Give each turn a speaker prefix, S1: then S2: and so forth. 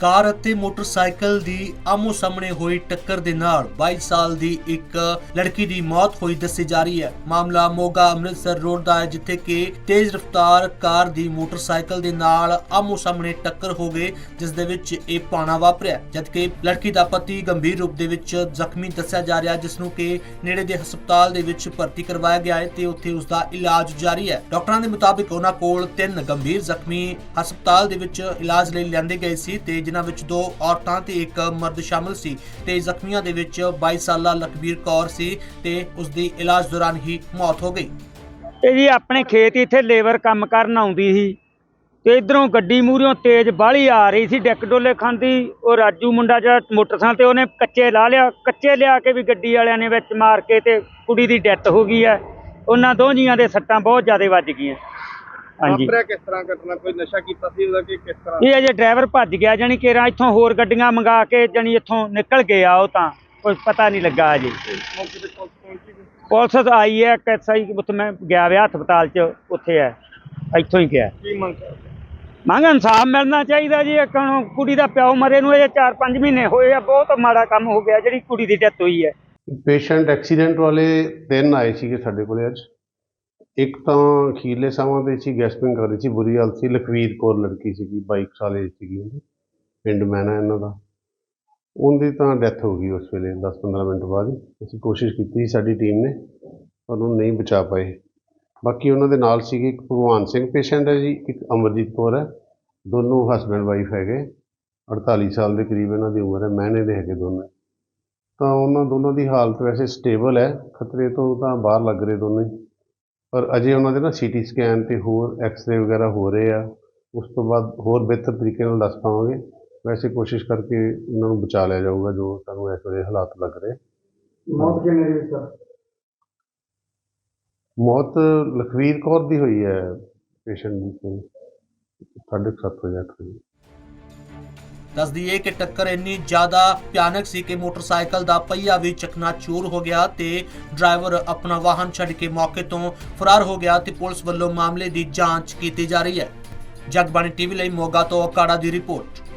S1: ਕਾਰ ਅਤੇ ਮੋਟਰਸਾਈਕਲ ਦੀ ਆਮੋ ਸਾਹਮਣੇ ਹੋਈ ਟੱਕਰ ਦੇ ਨਾਲ 22 ਸਾਲ ਦੀ ਇੱਕ ਲੜਕੀ ਦੀ ਮੌਤ ਹੋਈ ਦੱਸੀ ਜਾ ਰਹੀ ਹੈ। ਮਾਮਲਾ ਮੋਗਾ ਅੰਮ੍ਰਿਤਸਰ ਰੋਡ ਦਾ ਹੈ, ਜਿੱਥੇ ਕਿ ਤੇਜ਼ ਰਫ਼ਤਾਰ ਕਾਰ ਦੀ ਮੋਟਰਸਾਈਕਲ ਦੇ ਨਾਲ ਆਮੋ ਸਾਹਮਣੇ ਟੱਕਰ ਹੋ ਗਈ, ਜਿਸ ਦੇ ਵਿੱਚ ਇਹ ਪਾਣਾ ਵਾਪਰਿਆ। ਜਦਕਿ ਲੜਕੀ ਦਾ ਪਤੀ ਗੰਭੀਰ ਰੂਪ ਦੇ ਵਿੱਚ ਜ਼ਖਮੀ ਦੱਸਿਆ ਜਾ ਰਿਹਾ, ਜਿਸ ਨੂੰ ਕਿ ਨੇੜੇ ਦੇ ਹਸਪਤਾਲ ਦੇ ਵਿੱਚ ਭਰਤੀ ਕਰਵਾਇਆ ਗਿਆ ਹੈ ਤੇ ਉੱਥੇ ਉਸ ਦਾ ਇਲਾਜ ਜਾਰੀ ਹੈ। ਡਾਕਟਰਾਂ ਦੇ ਮੁਤਾਬਿਕ ਉਹਨਾਂ ਕੋਲ ਤਿੰਨ ਗੰਭੀਰ ਜ਼ਖਮੀ ਹਸਪਤਾਲ ਦੇ ਵਿੱਚ ਇਲਾਜ ਲਈ ਲਿਆਂਦੇ ਗਏ ਸੀ ਤੇ ਜਿਨ੍ਹਾਂ ਵਿੱਚ ਦੋ ਔਰਤਾਂ ਤੇ ਇੱਕ ਮਰਦ ਸ਼ਾਮਲ ਸੀ ਤੇ ਜ਼ਖਮੀਆਂ ਦੇ ਵਿੱਚ 22 ਸਾਲਾ ਲਖਬੀਰ ਕੌਰ ਸੀ ਤੇ ਉਸ ਦੀ ਇਲਾਜ ਦੌਰਾਨ ਹੀ ਮੌਤ ਹੋ ਗਈ।
S2: ਇਹ ਜੀ ਆਪਣੇ ਖੇਤ ਇੱਥੇ ਲੇਬਰ ਕੰਮ ਕਰਨ ਆਉਂਦੀ ਸੀ ਤੇ ਇਧਰੋਂ ਗੱਡੀ ਮੂਹਰਿਓਂ ਤੇਜ਼ ਬਾਹਲੀ ਆ ਰਹੀ ਸੀ, ਡਿੱਕ ਡੋਲੇ ਖਾਂਦੀ, ਉਹ ਰਾਜੂ ਮੁੰਡਾ ਜਿਹੜਾ ਮੋਟਰਸਾਈਕਲ ਤੇ ਉਹਨੇ ਕੱਚੇ ਲਾ ਲਿਆ, ਕੱਚੇ ਲਿਆ ਕੇ ਵੀ ਗੱਡੀ ਵਾਲਿਆਂ ਨੇ ਵਿੱਚ ਮਾਰ ਕੇ ਤੇ ਕੁੜੀ ਦੀ ਡੈਥ ਹੋ ਗਈ ਹੈ। ਉਹਨਾਂ ਦੋ ਜੀਆਂ ਦੇ ਸੱਟਾਂ ਬਹੁਤ ਜ਼ਿਆਦਾ ਵੱਜ ਗਈਆਂ। ਹਾਂਜੀ।
S3: ਵਾਪਰਿਆ ਕਿਸ ਤਰ੍ਹਾਂ ਘਟਨਾ? ਕੋਈ ਨਸ਼ਾ ਕੀਤਾ ਸੀ ਉਹਦਾ ਕਿ ਕਿਸ ਤਰ੍ਹਾਂ?
S2: ਇਹ ਅਜੇ ਡਰਾਈਵਰ ਭੱਜ ਗਿਆ ਜਾਣੀ ਕਿ ਇੱਥੋਂ ਹੋਰ ਗੱਡੀਆਂ ਮੰਗਾ ਕੇ ਜਾਣੀ ਇੱਥੋਂ ਨਿਕਲ ਗਿਆ ਉਹ ਤਾਂ। ਕੁਝ ਪਤਾ ਨਹੀਂ ਲੱਗਾ ਅਜੇ।
S3: ਮੌਕੇ ਤੇ ਪੁਲਿਸ ਪਹੁੰਚੀ ਸੀ?
S2: ਪੁਲਿਸ ਤਾਂ ਆਈ ਹੈ ਐਸਆਈ ਉੱਥੇ ਮੈਂ ਗਿਆ ਵਿਆ ਹਸਪਤਾਲ 'ਚ ਉੱਥੇ ਹੈ ਇੱਥੋਂ ਹੀ ਗਿਆ।
S3: ਕੀ ਮੰਗ ਕਰਦੇ?
S2: ਮੰਗ ਇਨਸਾਫ ਮਿਲਣਾ ਚਾਹੀਦਾ ਜੀ ਇੱਕ ਹੁਣ ਕੁੜੀ ਦਾ ਪਿਓ ਮਰੇ ਨੂੰ ਇਹ 4-5 ਮਹੀਨੇ ਹੋਏ ਆ ਬਹੁਤ ਮਾੜਾ ਕੰਮ ਹੋ ਗਿਆ ਜਿਹੜੀ ਕੁੜੀ ਦੀ ਡੈਥ ਹੋਈ ਹੈ।
S4: ਪੇਸ਼ੈਂਟ ਐਕਸੀਡੈਂਟ ਵਾਲੇ ਤਿੰਨ ਆਏ ਸੀਗੇ ਸਾਡੇ ਕੋਲੇ ਅੱਜ। ਇੱਕ ਤਾਂ ਅਖੀਰਲੇ ਸਮਾਂ ਦੇ ਸੀ ਗੈਸਪਿੰਗ ਕਰ ਰਹੀ ਸੀ, ਬੁਰੀ ਹਾਲਤ ਸੀ। ਲਖਵੀਰ ਕੌਰ ਲੜਕੀ ਸੀਗੀ 22 ਸਾਲੇ ਦੀ ਸੀਗੀ ਉਹਦੀ, ਪਿੰਡ ਮੈਨਾ ਇਹਨਾਂ ਦਾ। ਉਹਦੀ ਤਾਂ ਡੈਥ ਹੋ ਗਈ ਉਸ ਵੇਲੇ 10-15 ਮਿੰਟ ਬਾਅਦ ਅਸੀਂ ਕੋਸ਼ਿਸ਼ ਕੀਤੀ ਸੀ, ਸਾਡੀ ਟੀਮ ਨੇ, ਪਰ ਉਹਨੂੰ ਨਹੀਂ ਬਚਾ ਪਾਏ। ਬਾਕੀ ਉਹਨਾਂ ਦੇ ਨਾਲ ਸੀਗੇ ਇੱਕ ਭਗਵਾਨ ਸਿੰਘ ਪੇਸ਼ੈਂਟ ਹੈ ਜੀ, ਇੱਕ ਅਮਰਜੀਤ ਕੌਰ ਹੈ। ਦੋਨੋਂ ਹਸਬੈਂਡ ਵਾਈਫ ਹੈਗੇ। 48 ਸਾਲ ਦੇ ਕਰੀਬ ਇਹਨਾਂ ਦੀ ਉਮਰ ਹੈ ਮਹਿਨੇ ਦੇ ਹੈਗੇ ਦੋਨੋਂ। ਤਾਂ ਉਹਨਾਂ ਦੋਨਾਂ ਦੀ ਹਾਲਤ ਵੈਸੇ ਸਟੇਬਲ ਹੈ। ਖਤਰੇ ਤੋਂ ਤਾਂ ਬਾਹਰ ਲੱਗ ਰਹੇ ਦੋਨੇ ਪਰ ਅਜੇ ਉਹਨਾਂ ਦੇ ਨਾ ਸੀਟੀ ਸਕੈਨ ਤੇ ਹੋਰ ਐਕਸ-ਰੇ ਵਗੈਰਾ ਹੋ ਰਹੇ ਆ। ਉਸ ਤੋਂ ਬਾਅਦ ਹੋਰ ਬਿਹਤਰ ਤਰੀਕੇ ਨਾਲ ਦੱਸ ਪਾਵਾਂਗੇ। ਵੈਸੇ ਕੋਸ਼ਿਸ਼ ਕਰਕੇ ਉਹਨਾਂ ਨੂੰ ਬਚਾ ਲਿਆ ਜਾਊਗਾ ਜੋ ਸਾਨੂੰ ਇਸ ਵੇਲੇ ਹਾਲਾਤ ਲੱਗ ਰਹੇ।
S3: ਮੌਤ ਕਿੰਨੇ ਦੀ ਸਰ?
S4: ਮੌਤ ਲਖਵੀਰ ਕੌਰ ਦੀ ਹੋਈ ਹੈ। ਪੇਸ਼ੈਂਟ ਦੀ ਕੋਈ ਸਾਢੇ ਕੁ ਸੱਤ ਵਜੇ ਅੱਠ ਵਜੇ।
S1: ਦੱਸ ਦਈਏ ਕਿ ਟੱਕਰ ਇੰਨੀ ਜ਼ਿਆਦਾ ਭਿਆਨਕ ਸੀ ਕਿ ਮੋਟਰਸਾਈਕਲ ਦਾ ਪਹੀਆ ਵੀ ਚਕਨਾਚੂਰ ਹੋ ਗਿਆ ਤੇ ਡਰਾਈਵਰ ਆਪਣਾ ਵਾਹਨ ਛੱਡ ਕੇ ਮੌਕੇ ਤੋਂ ਫਰਾਰ ਹੋ ਗਿਆ ਤੇ ਪੁਲਿਸ ਵੱਲੋਂ ਮਾਮਲੇ ਦੀ ਜਾਂਚ ਕੀਤੀ ਜਾ ਰਹੀ ਹੈ। ਜਗਬਾਣੀ ਟੀਵੀ ਲਈ ਮੋਗਾ ਤੋਂ ਅਕਾੜਾ ਦੀ ਰਿਪੋਰਟ।